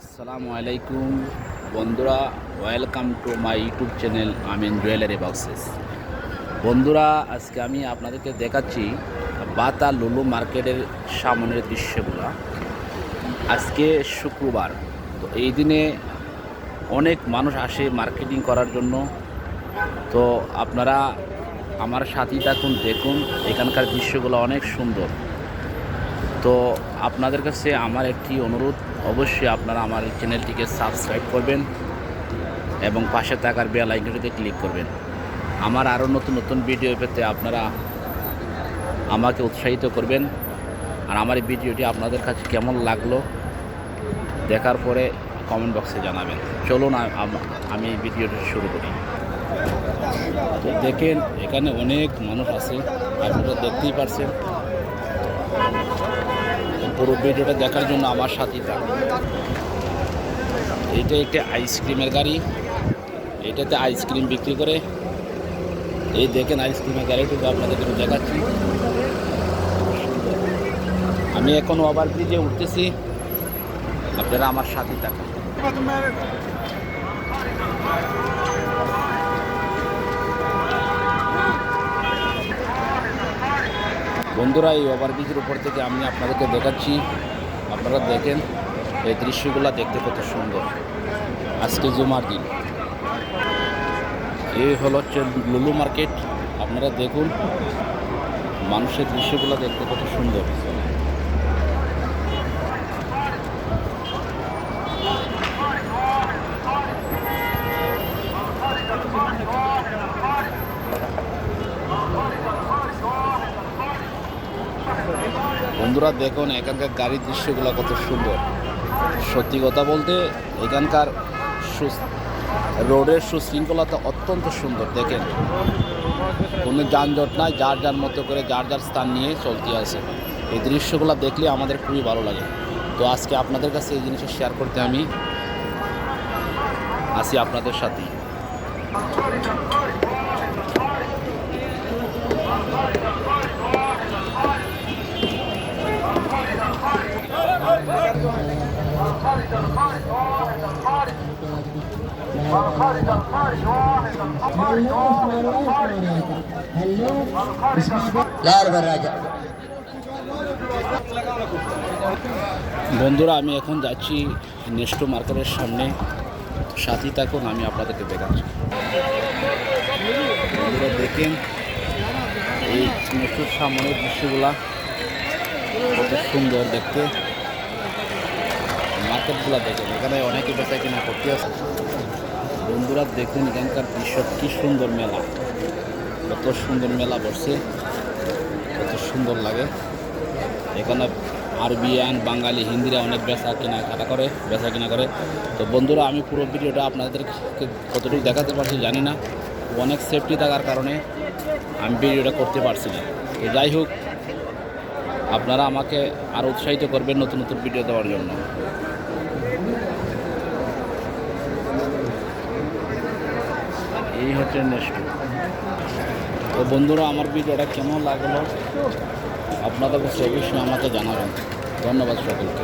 আসসালামু আলাইকুম। বন্ধুরা welcome to my YouTube channel Amin jewellery boxes বন্ধুরা, আজকে আমি আপনাদেরকে দেখাচ্ছি বাতা লুলু মার্কেটের সামনের দৃশ্যগুলো। আজকে শুক্রবার, তো এই দিনে অনেক মানুষ আসে মার্কেটিং করার জন্য। তো আপনারা আমার সাথেই থাকুন, দেখুন, এখানকার দৃশ্যগুলো অনেক সুন্দর। তো আপনাদের কাছে আমার একটি অনুরোধ, অবশ্যই আপনারা আমার চ্যানেলটিকে সাবস্ক্রাইব করবেন এবং পাশে থাকার বেল আইকনটিতে ক্লিক করবেন। আমার আরও নতুন নতুন ভিডিও পেতে আপনারা আমাকে উৎসাহিত করবেন। আর আমার এই ভিডিওটি আপনাদের কাছে কেমন লাগল দেখার পরে কমেন্ট বক্সে জানাবেন। চলুন আমি এই ভিডিওটি শুরু করি। তো দেখেন, এখানে অনেক মানুষ আছে, আপনারা দেখতেই পারছেন। পুরো ভিডিওটা দেখার জন্য আমার সাথেই থাকুন এইটা একটা আইসক্রিমের গাড়ি। এটাতে আইসক্রিম বিক্রি করে। এই দেখেন আইসক্রিমের গাড়িটুকু আপনাদেরকে দেখাচ্ছি। আমি এখন ওভার ব্রিজে উঠতেছি। আপনারা আমার সাথেই থাকুন বন্ধুরা, এই ওভারব্রিজের উপর থেকে আমি আপনাদেরকে দেখাচ্ছি। আপনারা দেখেন, এই দৃশ্যগুলো দেখতে কত সুন্দর। আজকে জুমার দিন। এই হলো হচ্ছে লুলু মার্কেট। আপনারা দেখুন, মানুষের দৃশ্যগুলো দেখতে কত সুন্দর। বন্ধুরা দেখুন, এখানকার গাড়ির দৃশ্যগুলো কত সুন্দর। সত্যি কথা বলতে, এখানকার রোডের সুশৃঙ্খলতা অত্যন্ত সুন্দর, দেখেন। কোনো যানজট নাই, যার যার মতো করে যার যার স্থান নিয়ে চলতে আছে। এই দৃশ্যগুলো দেখলে আমাদের খুবই ভালো লাগে। তো আজকে আপনাদের কাছে এই জিনিসটা শেয়ার করতে আমি আসি আপনাদের সাথেই। বন্ধুরা, আমি এখন যাচ্ছি নেস্টো মার্কেটের সামনে। সাথী থাকুন আমি আপনাদেরকে দেখাচ্ছি। বন্ধুরা, দেখেন এই নেস্টোর সামনের দৃশ্যগুলা কত সুন্দর দেখতে। মার্কেটগুলো দেখেন, এখানে অনেকে বেচা কিনা করতে আছে। বন্ধুরা দেখুন এখানকার দৃশ্য, কি সুন্দর মেলা। কত সুন্দর মেলা বসছে, কত সুন্দর লাগে। এখানে আরবিয়ান, বাঙালি, হিন্দিরা অনেক বেচা কেনা কাটা করে, বেচা কেনা করে। তো বন্ধুরা, আমি পুরো ভিডিওটা আপনাদেরকে কতটুকু দেখাতে পারছি জানি না। অনেক সেফটি থাকার কারণে আমি ভিডিওটা করতে পারছি না। তো যাই হোক, আপনারা আমাকে আরও উৎসাহিত করবেন নতুন নতুন ভিডিও দেওয়ার জন্য। এই হচ্ছে নেক্সট তো বন্ধুরা, আমার ভিডিওটা কেমন লাগল? আপনাদের কাছে বিষয়ে আমাকে জানাবেন। ধন্যবাদ সকলকে।